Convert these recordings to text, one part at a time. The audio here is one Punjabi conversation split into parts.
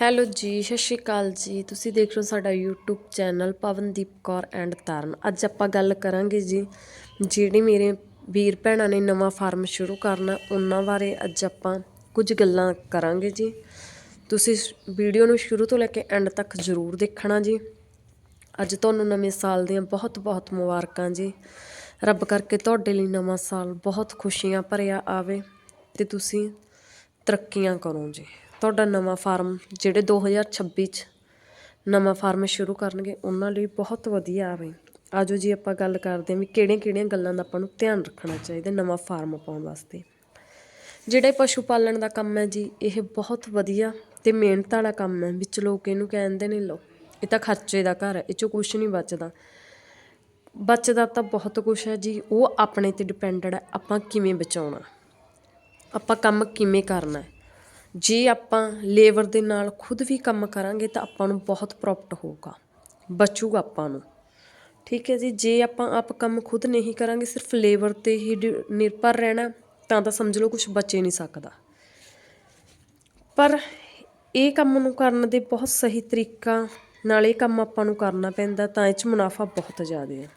ਹੈਲੋ ਜੀ, ਸਤਿ ਸ਼੍ਰੀ ਅਕਾਲ ਜੀ। ਤੁਸੀਂ ਦੇਖ ਰਹੇ ਹੋ ਸਾਡਾ YouTube channel Pavandeep Kaur and Taran. ਅੱਜ ਆਪਾਂ ਗੱਲ ਕਰਾਂਗੇ ਜੀ, ਜਿਹੜੇ ਮੇਰੇ ਵੀਰ ਭੈਣਾਂ ਨੇ ਨਵਾਂ ਫਾਰਮ ਸ਼ੁਰੂ ਕਰਨਾ, ਉਹਨਾਂ ਬਾਰੇ ਅੱਜ ਆਪਾਂ ਕੁਝ ਗੱਲਾਂ ਕਰਾਂਗੇ ਜੀ। ਤੁਸੀਂ ਵੀਡੀਓ ਨੂੰ ਸ਼ੁਰੂ ਤੋਂ ਲੈ ਕੇ ਐਂਡ ਤੱਕ ਜ਼ਰੂਰ ਦੇਖਣਾ ਜੀ। ਅੱਜ ਤੁਹਾਨੂੰ ਨਵੇਂ ਸਾਲ ਦੀਆਂ ਬਹੁਤ ਬਹੁਤ ਮੁਬਾਰਕਾਂ ਜੀ। ਰੱਬ ਕਰਕੇ ਤੁਹਾਡੇ ਲਈ ਨਵਾਂ ਸਾਲ ਬਹੁਤ ਖੁਸ਼ੀਆਂ ਭਰਿਆ ਆਵੇ ਤੇ ਤੁਸੀਂ ਤਰੱਕੀਆਂ ਕਰੋ ਜੀ। ਤੁਹਾਡਾ ਨਵਾਂ ਫਾਰਮ ਜਿਹੜੇ 2026 ਚ ਨਵਾਂ ਫਾਰਮ ਸ਼ੁਰੂ ਕਰਨਗੇ, ਉਹਨਾਂ ਲਈ ਬਹੁਤ ਵਧੀਆ ਆਵੇ ਆਜੋ ਜੀ ਆਪਾਂ ਗੱਲ ਕਰਦੇ ਹਾਂ ਵੀ ਕਿਹੜੀਆਂ ਕਿਹੜੀਆਂ ਗੱਲਾਂ ਦਾ ਆਪਾਂ ਨੂੰ ਧਿਆਨ ਰੱਖਣਾ ਚਾਹੀਦਾ ਨਵਾਂ ਫਾਰਮ ਪਾਉਣ ਵਾਸਤੇ। ਜਿਹੜਾ ਪਸ਼ੂ ਪਾਲਣ ਦਾ ਕੰਮ ਹੈ ਜੀ, ਇਹ ਬਹੁਤ ਵਧੀਆ ਤੇ ਮਿਹਨਤ ਵਾਲਾ ਕੰਮ ਹੈ। ਵਿੱਚ ਲੋਕ ਇਹਨੂੰ ਕਹਿੰਦੇ ਨੇ ਲੋ ਇਹ ਤਾਂ ਖਰਚੇ ਦਾ ਘਰ ਹੈ, ਇਹ ਚੋਂ ਕੁਝ ਨਹੀਂ ਬਚਦਾ। ਬਚਦਾ ਤਾਂ ਬਹੁਤ ਕੁਝ ਹੈ ਜੀ, ਉਹ ਆਪਣੇ ਤੇ ਡਿਪੈਂਡਡ ਹੈ, ਆਪਾਂ ਕਿਵੇਂ ਬਚਾਉਣਾ? ਆਪਾਂ ਕੰਮ ਕਿਵੇਂ ਕਰਨਾ ਹੈ? ਜੇ ਆਪਾਂ ਲੇਬਰ ਦੇ ਨਾਲ ਖੁਦ ਵੀ ਕੰਮ ਕਰਾਂਗੇ ਤਾਂ ਆਪਾਂ ਨੂੰ ਬਹੁਤ ਪ੍ਰੋਫਿਟ ਹੋਊਗਾ ਬਚੂਗਾ ਆਪਾਂ ਨੂੰ। ਠੀਕ ਹੈ ਜੀ, ਜੇ ਆਪਾਂ ਆਪ ਕੰਮ ਖੁਦ ਨਹੀਂ ਕਰਾਂਗੇ, ਸਿਰਫ ਲੇਬਰ ਤੇ ਹੀ ਡਿ- ਨਿਰਭਰ ਰਹਿਣਾ, ਤਾਂ ਤਾਂ ਸਮਝ ਲਓ ਕੁਝ ਬਚੇ ਨਹੀਂ ਸਕਦਾ। ਪਰ ਇਹ ਕੰਮ ਨੂੰ ਕਰਨ ਦੇ ਬਹੁਤ ਸਹੀ ਤਰੀਕਾ ਨਾਲ ਇਹ ਕੰਮ ਆਪਾਂ ਨੂੰ ਕਰਨਾ ਪੈਂਦਾ, ਤਾਂ ਇਹ 'ਚ ਮੁਨਾਫਾ ਬਹੁਤ ਜ਼ਿਆਦਾ ਹੈ।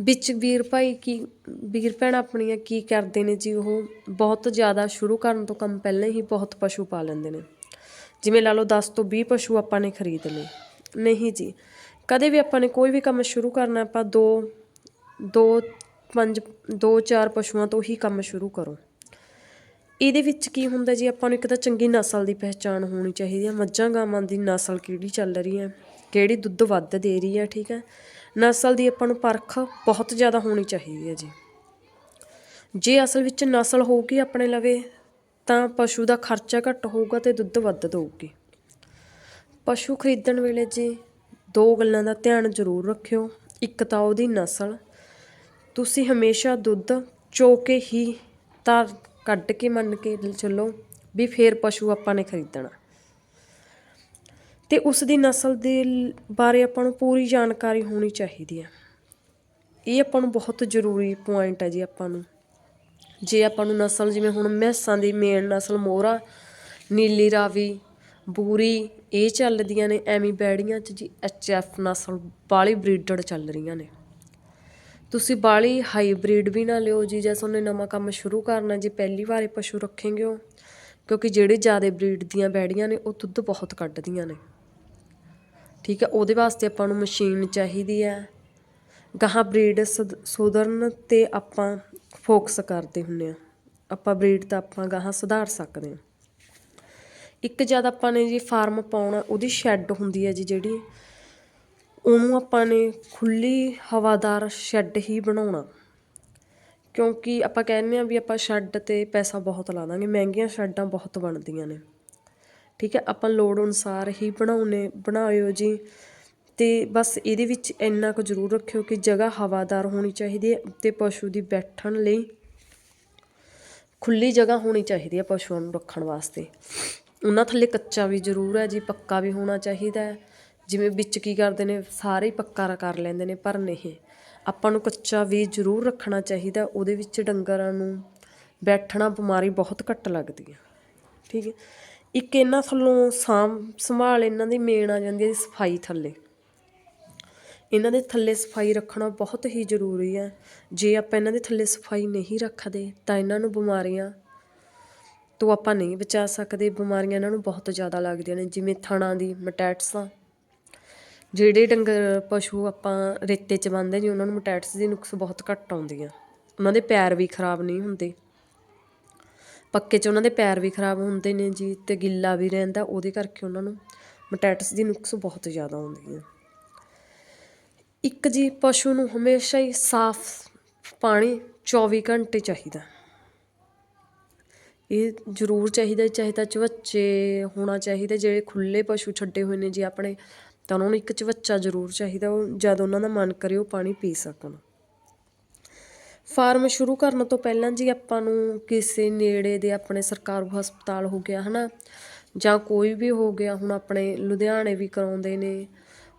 ਵਿੱਚ ਵੀਰ ਭਾਈ ਕੀ, ਵੀਰ ਭੈਣ ਆਪਣੀਆਂ ਕੀ ਕਰਦੇ ਨੇ ਜੀ? ਉਹ ਬਹੁਤ ਜ਼ਿਆਦਾ ਸ਼ੁਰੂ ਕਰਨ ਤੋਂ ਕੰਮ ਪਹਿਲਾਂ ਹੀ ਬਹੁਤ ਪਸ਼ੂ ਪਾ ਲੈਂਦੇ ਨੇ। ਜਿਵੇਂ ਲਾ ਲਓ 10 ਤੋਂ 20 ਪਸ਼ੂ ਆਪਾਂ ਨੇ ਖਰੀਦ ਲਏ। ਨਹੀਂ ਜੀ, ਕਦੇ ਵੀ ਆਪਾਂ ਨੇ ਕੋਈ ਵੀ ਕੰਮ ਸ਼ੁਰੂ ਕਰਨਾ, ਆਪਾਂ ਦੋ ਦੋ ਪੰਜ, ਦੋ ਚਾਰ ਪਸ਼ੂਆਂ ਤੋਂ ਹੀ ਕੰਮ ਸ਼ੁਰੂ ਕਰੋ। ਇਹਦੇ ਵਿੱਚ ਕੀ ਹੁੰਦਾ ਜੀ, ਆਪਾਂ ਨੂੰ ਇੱਕ ਤਾਂ ਚੰਗੀ ਨਸਲ ਦੀ ਪਹਿਚਾਣ ਹੋਣੀ ਚਾਹੀਦੀ ਹੈ ਮੱਝਾਂ ਗਾਵਾਂ ਦੀ ਨਸਲ ਕਿਹੜੀ ਚੱਲ ਰਹੀ ਹੈ ਕਿਹੜੀ ਦੁੱਧ ਵੱਧ ਦੇ ਰਹੀ ਹੈ ਠੀਕ ਹੈ ਨਸਲ ਦੀ ਆਪਾਂ ਨੂੰ ਪਰਖ ਬਹੁਤ ਜ਼ਿਆਦਾ ਹੋਣੀ ਚਾਹੀਦੀ ਹੈ ਜੀ। ਜੇ ਅਸਲ ਵਿੱਚ ਨਸਲ ਹੋਊਗੀ ਆਪਣੇ ਲਵੇ, ਤਾਂ ਪਸ਼ੂ ਦਾ ਖਰਚਾ ਘੱਟ ਹੋਊਗਾ ਤੇ ਦੁੱਧ ਵੱਧ ਦੇਊਗੀ। ਪਸ਼ੂ ਖਰੀਦਣ ਵੇਲੇ ਜੀ ਦੋ ਗੱਲਾਂ ਦਾ ਧਿਆਨ ਜ਼ਰੂਰ ਰੱਖਿਓ। ਇੱਕ ਤਾਂ ਉਹਦੀ ਨਸਲ, ਤੁਸੀਂ ਹਮੇਸ਼ਾ ਦੁੱਧ ਚੋ ਕੇ ਹੀ ਤਾਂ ਕੱਢ ਕੇ ਮੰਨ ਕੇ ਚੱਲੋ ਵੀ ਫੇਰ ਪਸ਼ੂ ਆਪਾਂ ਨੇ ਖਰੀਦਣਾ। ਤੇ ਉਸ ਦੀ ਨਸਲ ਦੇ ਬਾਰੇ ਆਪਾਂ ਨੂੰ ਪੂਰੀ ਜਾਣਕਾਰੀ ਹੋਣੀ ਚਾਹੀਦੀ ਹੈ। ਇਹ ਆਪਾਂ ਨੂੰ ਬਹੁਤ ਜ਼ਰੂਰੀ ਪੁਆਇੰਟ ਹੈ ਜੀ ਆਪਾਂ ਨੂੰ। ਜੇ ਆਪਾਂ ਨੂੰ ਨਸਲ ਜਿਵੇਂ ਹੁਣ ਮੈਸਾਂ ਦੀ ਮੇਨ ਨਸਲ ਮੋਹਰਾ, ਨੀਲੀ ਰਾਵੀ, ਬੂਰੀ ਇਹ ਚੱਲਦੀਆਂ ਨੇ, ਐਵੇਂ ਬੈੜੀਆਂ 'ਚ ਜੀ ਐਫ ਨਸਲ ਬਾਲੀ ਬਰੀਡਡ ਚੱਲ ਰਹੀਆਂ ਨੇ। ਤੁਸੀਂ ਬਾਲੀ ਹਾਈਬ੍ਰਿਡ ਵੀ ਨਾ ਲਿਓ ਜੀ, ਜੇ ਤੁਹਾਨੂੰ ਨਵਾਂ ਕੰਮ ਸ਼ੁਰੂ ਕਰਨਾ ਜੇ ਪਹਿਲੀ ਵਾਰੇ ਪਸ਼ੂ ਰੱਖੇਂਗੇ ਹੋ ਕਿਉਂਕਿ ਜਿਹੜੇ ਜ਼ਿਆਦਾ ਬਰੀਡ ਦੀਆਂ ਬੈੜੀਆਂ ਨੇ, ਉਹ ਦੁੱਧ ਬਹੁਤ ਕੱਢਦੀਆਂ ਨੇ। ਠੀਕ ਹੈ, ਉਹਦੇ ਵਾਸਤੇ ਆਪਾਂ ਨੂੰ ਮਸ਼ੀਨ ਚਾਹੀਦੀ ਹੈ। ਗਾਹਾਂ ਬਰੀਡ ਸੁਧਰਨ ਤੇ ਆਪਾਂ ਫੋਕਸ ਕਰਦੇ ਹੁੰਨੇ ਆ ਆਪਾਂ ਬਰੀਡ ਤਾਂ ਆਪਾਂ ਗਾਹਾਂ ਸੁਧਾਰ ਸਕਦੇ ਹਾਂ। ਇੱਕ ਜਦ ਆਪਾਂ ਨੇ ਜੀ ਫਾਰਮ ਪਾਉਣਾ, ਉਹਦੀ ਸ਼ੈੱਡ ਹੁੰਦੀ ਹੈ ਜੀ ਜਿਹੜੀ। ਉਹਨੂੰ ਆਪਾਂ ਨੇ ਖੁੱਲ੍ਹੀ ਹਵਾਦਾਰ ਸ਼ੈੱਡ ਹੀ ਬਣਾਉਣਾ। ਕਿਉਂਕਿ ਆਪਾਂ ਕਹਿੰਦੇ ਹਾਂ ਵੀ ਆਪਾਂ ਸ਼ੈੱਡ ਤੇ ਪੈਸਾ ਬਹੁਤ ਲਾ ਦਾਂਗੇ, ਮਹਿੰਗੀਆਂ ਸ਼ੈੱਡਾਂ ਬਹੁਤ ਬਣਦੀਆਂ ਨੇ। ਠੀਕ ਹੈ, ਆਪਾਂ ਲੋੜ ਅਨੁਸਾਰ ਹੀ ਬਣਾਉਣੇ, ਬਣਾਇਓ ਜੀ। ਅਤੇ ਬਸ ਇਹਦੇ ਵਿੱਚ ਇੰਨਾ ਕੁ ਜ਼ਰੂਰ ਰੱਖਿਓ ਕਿ ਜਗ੍ਹਾ ਹਵਾਦਾਰ ਹੋਣੀ ਚਾਹੀਦੀ ਹੈ ਅਤੇ ਪਸ਼ੂ ਦੀ ਬੈਠਣ ਲਈ ਖੁੱਲੀ ਜਗ੍ਹਾ ਹੋਣੀ ਚਾਹੀਦੀ ਹੈ ਪਸ਼ੂਆਂ ਨੂੰ ਰੱਖਣ ਵਾਸਤੇ। ਉਹਨਾਂ ਥੱਲੇ ਕੱਚਾ ਵੀ ਜ਼ਰੂਰ ਹੈ ਜੀ, ਪੱਕਾ ਵੀ ਹੋਣਾ ਚਾਹੀਦਾ ਹੈ। ਜਿਵੇਂ ਵਿੱਚ ਕੀ ਕਰਦੇ ਨੇ, ਸਾਰੇ ਹੀ ਪੱਕਾ ਕਰ ਲੈਂਦੇ ਨੇ, ਪਰ ਨਹੀਂ। ਆਪਾਂ ਨੂੰ ਕੱਚਾ ਵੀ ਜ਼ਰੂਰ ਰੱਖਣਾ ਚਾਹੀਦਾ, ਉਹਦੇ ਵਿੱਚ ਡੰਗਰਾਂ ਨੂੰ ਬੈਠਣਾ ਬਿਮਾਰੀ ਬਹੁਤ ਘੱਟ ਲੱਗਦੀ ਹੈ ਠੀਕ ਹੈ? ਇੱਕ ਇਹਨਾਂ ਥੱਲੋਂ ਸਾਂਭ ਸੰਭਾਲ, ਇਹਨਾਂ ਦੀ ਮੇਨ ਆ ਜਾਂਦੀ ਹੈ ਸਫ਼ਾਈ ਥੱਲੇ। ਇਹਨਾਂ ਦੇ ਥੱਲੇ ਸਫ਼ਾਈ ਰੱਖਣਾ ਬਹੁਤ ਹੀ ਜ਼ਰੂਰੀ ਹੈ ਜੇ ਆਪਾਂ ਇਹਨਾਂ ਦੇ ਥੱਲੇ ਸਫ਼ਾਈ ਨਹੀਂ ਰੱਖਦੇ, ਤਾਂ ਇਹਨਾਂ ਨੂੰ ਬਿਮਾਰੀਆਂ ਤੋਂ ਆਪਾਂ ਨਹੀਂ ਬਚਾ ਸਕਦੇ। ਬਿਮਾਰੀਆਂ ਇਹਨਾਂ ਨੂੰ ਬਹੁਤ ਜ਼ਿਆਦਾ ਲੱਗਦੀਆਂ ਨੇ, ਜਿਵੇਂ ਥਣਾ ਦੀ, ਮਟੈਟਸਾਂ। ਜਿਹੜੇ ਡੰਗਰ ਪਸ਼ੂ ਆਪਾਂ ਰੇਤੇ 'ਚ ਬੰਨ੍ਹਦੇ ਜੀ, ਉਹਨਾਂ ਨੂੰ ਮਟੈਟਸ ਦੀ ਨੁਕਸ ਬਹੁਤ ਘੱਟ ਆਉਂਦੀ ਆ ਉਹਨਾਂ ਦੇ ਪੈਰ ਵੀ ਖਰਾਬ ਨਹੀਂ ਹੁੰਦੇ। ਪੱਕੇ 'ਚ ਉਹਨਾਂ ਦੇ ਪੈਰ ਵੀ ਖਰਾਬ ਹੁੰਦੇ ਨੇ ਜੀ ਅਤੇ ਗਿੱਲਾ ਵੀ ਰਹਿੰਦਾ, ਉਹਦੇ ਕਰਕੇ ਉਹਨਾਂ ਨੂੰ ਮਟੈਟਸ ਦੀ ਨੁਕਸ ਬਹੁਤ ਜ਼ਿਆਦਾ ਆਉਂਦੀ ਆ ਇੱਕ ਜੀ ਪਸ਼ੂ ਨੂੰ ਹਮੇਸ਼ਾ ਹੀ ਸਾਫ਼ ਪਾਣੀ 24 ਘੰਟੇ ਚਾਹੀਦਾ। ਇਹ ਜ਼ਰੂਰ ਚਾਹੀਦਾ ਚਾਹੇ ਤਾਂ ਚਵੱਚੇ ਹੋਣਾ ਚਾਹੀਦਾ, ਜਿਹੜੇ ਖੁੱਲੇ ਪਸ਼ੂ ਛੱਡੇ ਹੋਏ ਨੇ ਜੀ ਆਪਣੇ ਤਾਂ ਉਹਨਾਂ ਨੂੰ ਇੱਕ ਚਵੱਚਾ ਜ਼ਰੂਰ ਚਾਹੀਦਾ, ਉਹ ਜਦ ਉਹਨਾਂ ਦਾ ਮਨ ਕਰੇ ਉਹ ਪਾਣੀ ਪੀ ਸਕਣ। ਫਾਰਮ ਸ਼ੁਰੂ ਕਰਨ ਤੋਂ ਪਹਿਲਾਂ ਜੀ ਆਪਾਂ ਨੂੰ ਕਿਸੇ ਨੇੜੇ ਦੇ ਆਪਣੇ ਸਰਕਾਰੀ ਹਸਪਤਾਲ ਹੋ ਗਿਆ, ਹਨਾ? ਜਾਂ ਕੋਈ ਵੀ ਹੋ ਗਿਆ, ਹੁਣ ਆਪਣੇ ਲੁਧਿਆਣੇ ਵੀ ਕਰਾਉਂਦੇ ਨੇ,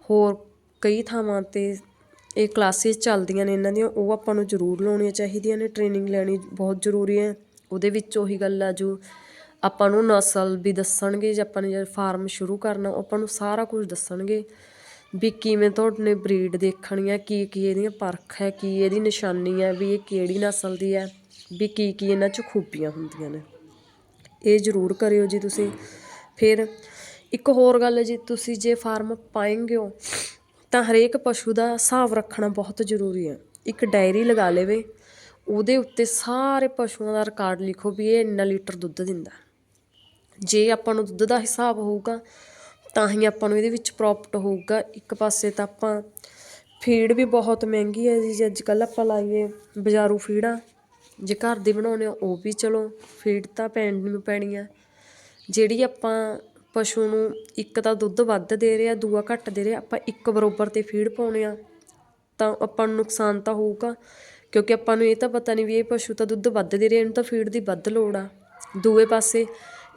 ਹੋਰ ਕਈ ਥਾਵਾਂ ਤੇ ਇਹ ਕਲਾਸਿਸ ਚੱਲਦੀਆਂ ਨੇ, ਇਹਨਾਂ ਦੀਆਂ, ਉਹ ਆਪਾਂ ਨੂੰ ਜ਼ਰੂਰ ਲਾਉਣੀਆਂ ਚਾਹੀਦੀਆਂ ਨੇ, ਟ੍ਰੇਨਿੰਗ ਲੈਣੀ ਬਹੁਤ ਜ਼ਰੂਰੀ ਹੈ। ਉਹਦੇ ਵਿੱਚ ਉਹੀ ਗੱਲ ਆ ਜੋ ਆਪਾਂ ਨੂੰ ਨਸਲ ਵੀ ਦੱਸਣਗੇ, ਜੇ ਆਪਾਂ ਨੇ ਜਦ ਫਾਰਮ ਸ਼ੁਰੂ ਕਰਨਾ, ਉਹ ਆਪਾਂ ਨੂੰ ਸਾਰਾ ਕੁਝ ਦੱਸਣਗੇ। ਵੀ ਕਿਵੇਂ ਤੁਹਾਡੇ ਬਰੀਡ ਦੇਖਣੀ ਹੈ ਕੀ ਕੀ ਇਹਦੀਆਂ ਪਰਖ ਹੈ, ਕੀ ਇਹਦੀ ਨਿਸ਼ਾਨੀ ਹੈ, ਵੀ ਇਹ ਕਿਹੜੀ ਨਸਲ ਦੀ ਹੈ, ਵੀ ਕੀ ਕੀ ਇਹਨਾਂ 'ਚ ਖੂਬੀਆਂ ਹੁੰਦੀਆਂ ਨੇ। ਇਹ ਜ਼ਰੂਰ ਕਰਿਓ ਜੀ ਤੁਸੀਂ। ਫਿਰ ਇੱਕ ਹੋਰ ਗੱਲ ਜੀ, ਤੁਸੀਂ ਜੇ ਫਾਰਮ ਪਾਏਂਗੇ ਹੋ ਤਾਂ ਹਰੇਕ ਪਸ਼ੂ ਦਾ ਹਿਸਾਬ ਰੱਖਣਾ ਬਹੁਤ ਜ਼ਰੂਰੀ ਹੈ। ਇੱਕ ਡਾਇਰੀ ਲਗਾ ਲਵੇ, ਉਹਦੇ ਉੱਤੇ ਸਾਰੇ ਪਸ਼ੂਆਂ ਦਾ ਰਿਕਾਰਡ ਲਿਖੋ ਵੀ ਇਹ ਇੰਨਾ ਲੀਟਰ ਦੁੱਧ ਦਿੰਦਾ। ਜੇ ਆਪਾਂ ਨੂੰ ਦੁੱਧ ਦਾ ਹਿਸਾਬ ਹੋਊਗਾ, ਤਾਂ ਹੀ ਆਪਾਂ ਨੂੰ ਇਹਦੇ ਵਿੱਚ ਪ੍ਰੋਫਿਟ ਹੋਊਗਾ। ਇੱਕ ਪਾਸੇ ਤਾਂ ਆਪਾਂ ਫੀਡ ਵੀ ਬਹੁਤ ਮਹਿੰਗੀ ਹੈ ਜੀ, ਜੇ ਅੱਜ ਕੱਲ੍ਹ ਆਪਾਂ ਲਾਈਏ ਬਾਜ਼ਾਰੂ ਫੀਡਾਂ, ਜੇ ਘਰ ਦੀ ਬਣਾਉਣੇ ਆ ਉਹ ਵੀ ਚਲੋ ਫੀਡ ਤਾਂ ਪੈਣ ਨੂੰ ਪੈਣੀ ਆ। ਜਿਹੜੀ ਆਪਾਂ ਪਸ਼ੂ ਨੂੰ ਇੱਕ ਤਾਂ ਦੁੱਧ ਵੱਧ ਦੇ ਰਿਹਾ, ਦੂਆ ਘੱਟ ਦੇ ਰਿਹਾ, ਆਪਾਂ ਇੱਕ ਬਰੋਬਰ ਤੇ ਫੀਡ ਪਾਉਣੇ ਆ ਤਾਂ ਆਪਾਂ ਨੂੰ ਨੁਕਸਾਨ ਤਾਂ ਹੋਊਗਾ। ਕਿਉਂਕਿ ਆਪਾਂ ਨੂੰ ਇਹ ਤਾਂ ਪਤਾ ਨਹੀਂ ਵੀ ਇਹ ਪਸ਼ੂ ਤਾਂ ਦੁੱਧ ਵੱਧ ਦੇ ਰਿਹਾ, ਇਹਨੂੰ ਤਾਂ ਫੀਡ ਦੀ ਵੱਧ ਲੋੜ ਆ। ਦੂਏ ਪਾਸੇ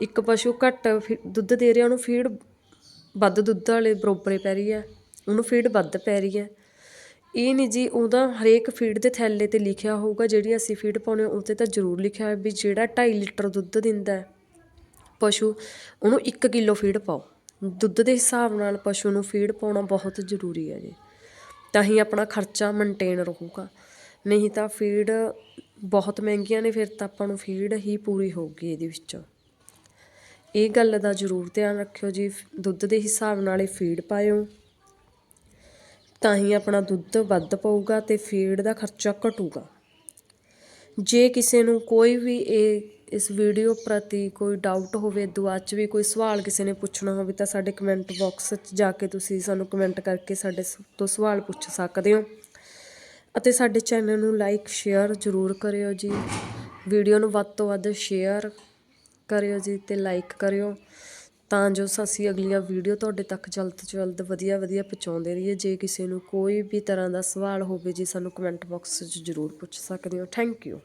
ਇੱਕ ਪਸ਼ੂ ਘੱਟ ਫੀ- ਦੁੱਧ ਦੇ ਰਿਹਾ, ਉਹਨੂੰ ਫੀਡ ਵੱਧ ਦੁੱਧ ਵਾਲੇ ਬਰੋਬਰੇ ਪੈ ਰਹੀ ਹੈ, ਉਹਨੂੰ ਫੀਡ ਵੱਧ ਪੈ ਰਹੀ ਹੈ। ਇਹ ਨਹੀਂ ਜੀ, ਉਹਦਾ ਹਰੇਕ ਫੀਡ ਦੇ ਥੈਲੇ ਤੇ ਲਿਖਿਆ ਹੋਊਗਾ, ਜਿਹੜੀ ਅਸੀਂ ਫੀਡ ਪਾਉਣੇ ਉੱਤੇ ਤਾਂ ਜ਼ਰੂਰ ਲਿਖਿਆ ਹੋਇਆ ਵੀ ਜਿਹੜਾ 2.5 ਲੀਟਰ ਦੁੱਧ ਦਿੰਦਾ ਪਸ਼ੂ, ਉਹਨੂੰ 1 ਕਿਲੋ ਫੀਡ ਪਾਓ। ਦੁੱਧ ਦੇ ਹਿਸਾਬ ਨਾਲ ਪਸ਼ੂ ਨੂੰ ਫੀਡ ਪਾਉਣਾ ਬਹੁਤ ਜ਼ਰੂਰੀ ਹੈ ਜੀ। ਤਾਂ ਹੀ ਆਪਣਾ ਖਰਚਾ ਮੇਨਟੇਨ ਰਹੂਗਾ। ਨਹੀਂ ਤਾਂ ਫੀਡ ਬਹੁਤ ਮਹਿੰਗੀਆਂ ਨੇ, ਫਿਰ ਤਾਂ ਆਪਾਂ ਨੂੰ ਫੀਡ ਹੀ ਪੂਰੀ ਹੋਊਗੀ ਇਹਦੇ ਵਿੱਚੋਂ। ਇਹ ਗੱਲ ਦਾ ਜ਼ਰੂਰ ਧਿਆਨ ਰੱਖਿਓ ਜੀ, ਦੁੱਧ ਦੇ ਹਿਸਾਬ ਨਾਲ ਹੀ ਫੀਡ ਪਾਇਓ। ਤਾਂ ਹੀ ਆਪਣਾ ਦੁੱਧ ਵੱਧ ਪਊਗਾ ਤੇ ਫੀਡ ਦਾ ਖਰਚਾ ਘਟੂਗਾ। ਜੇ ਕਿਸੇ ਨੂੰ ਕੋਈ ਵੀ ਇਹ, ਇਸ ਵੀਡੀਓ ਪ੍ਰਤੀ ਕੋਈ ਡਾਊਟ ਹੋਵੇ, ਦੁਆ 'ਚ ਵੀ ਕੋਈ ਸਵਾਲ ਕਿਸੇ ਨੇ ਪੁੱਛਣਾ ਹੋਵੇ, ਤਾਂ ਸਾਡੇ ਕਮੈਂਟ ਬਾਕਸ 'ਚ ਜਾ ਕੇ ਤੁਸੀਂ ਸਾਨੂੰ ਕਮੈਂਟ ਕਰਕੇ ਸਾਡੇ ਸ- ਤੋਂ ਸਵਾਲ ਪੁੱਛ ਸਕਦੇ ਹੋ। ਅਤੇ ਸਾਡੇ ਚੈਨਲ ਨੂੰ ਲਾਈਕ ਸ਼ੇਅਰ ਜ਼ਰੂਰ ਕਰਿਓ ਜੀ। ਵੀਡੀਓ ਨੂੰ ਵੱਧ ਤੋਂ ਵੱਧ ਸ਼ੇਅਰ ਕਰਿਓ ਜੀ ਅਤੇ ਲਾਈਕ ਕਰਿਓ। ਤਾਂ ਜੋ ਅਸੀਂ ਅਗਲੀਆਂ ਵੀਡੀਓ ਤੁਹਾਡੇ ਤੱਕ ਜਲਦ ਤੋਂ ਜਲਦ ਵਧੀਆ ਵਧੀਆ ਪਹੁੰਚਾਉਂਦੇ ਰਹੀਏ। ਜੇ ਕਿਸੇ ਨੂੰ ਕੋਈ ਵੀ ਤਰ੍ਹਾਂ ਦਾ ਸਵਾਲ ਹੋਵੇ ਜੀ, ਸਾਨੂੰ ਕਮੈਂਟ ਬਾਕਸ 'ਚ ਜ਼ਰੂਰ ਪੁੱਛ ਸਕਦੇ ਹੋ। Thank you